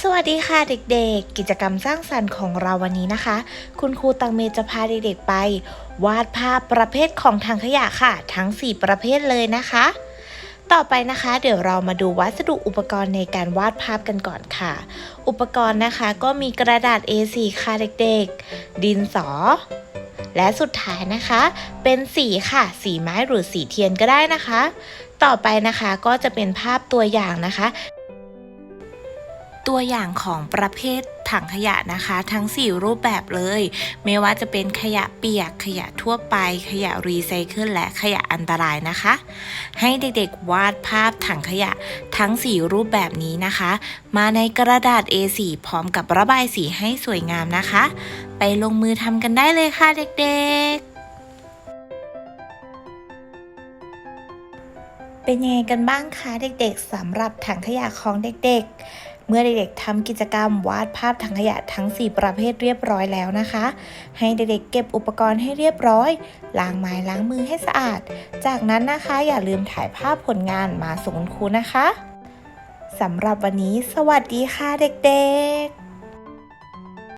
สวัสดีค่ะเด็กๆ กิจกรรมสร้างสรรค์ของเราวันนี้นะคะ คุณครูตังเมจะพาเด็กๆไป วาดภาพประเภทของถังขยะค่ะ ทั้ง 4 ประเภทเลยนะคะ ต่อไปนะคะ เดี๋ยวเรามาดูวัสดุอุปกรณ์ในการวาดภาพกันก่อนค่ะ อุปกรณ์นะคะก็มีกระดาษ A4 ค่ะเด็กๆ ดินสอ และสุดท้ายนะคะ เป็นสีค่ะ สีไม้หรือสีเทียนก็ได้นะคะ ต่อไปนะคะก็จะเป็นภาพตัวอย่างนะคะ ตัวอย่างของประเภทถังขยะนะคะ ทั้ง 4 รูปแบบเลย ไม่ว่าจะเป็นขยะเปียกขยะทั่วไป ขยะรีไซเคิลและขยะอันตรายนะคะ ให้เด็กๆวาดภาพถังขยะทั้ง 4 รูปแบบนี้นะคะ มาในกระดาษ A4 พร้อมกับระบายสีให้สวยงามนะคะ ไปลงมือทำกันได้เลยค่ะเด็กๆเป็นยังไงกันบ้างคะเด็กๆสำหรับถังขยะของเด็กๆ เมื่อเด็กๆทำกิจกรรมวาดภาพถังขยะทั้ง 4 ประเภทเรียบร้อยแล้วนะคะ ให้เด็กๆเก็บอุปกรณ์ให้เรียบร้อย ล้างไม้ล้างมือให้สะอาด จากนั้นนะคะอย่าลืมถ่ายภาพผลงานมาส่งคุณครูนะคะสำหรับวันนี้ สวัสดีค่ะเด็กๆ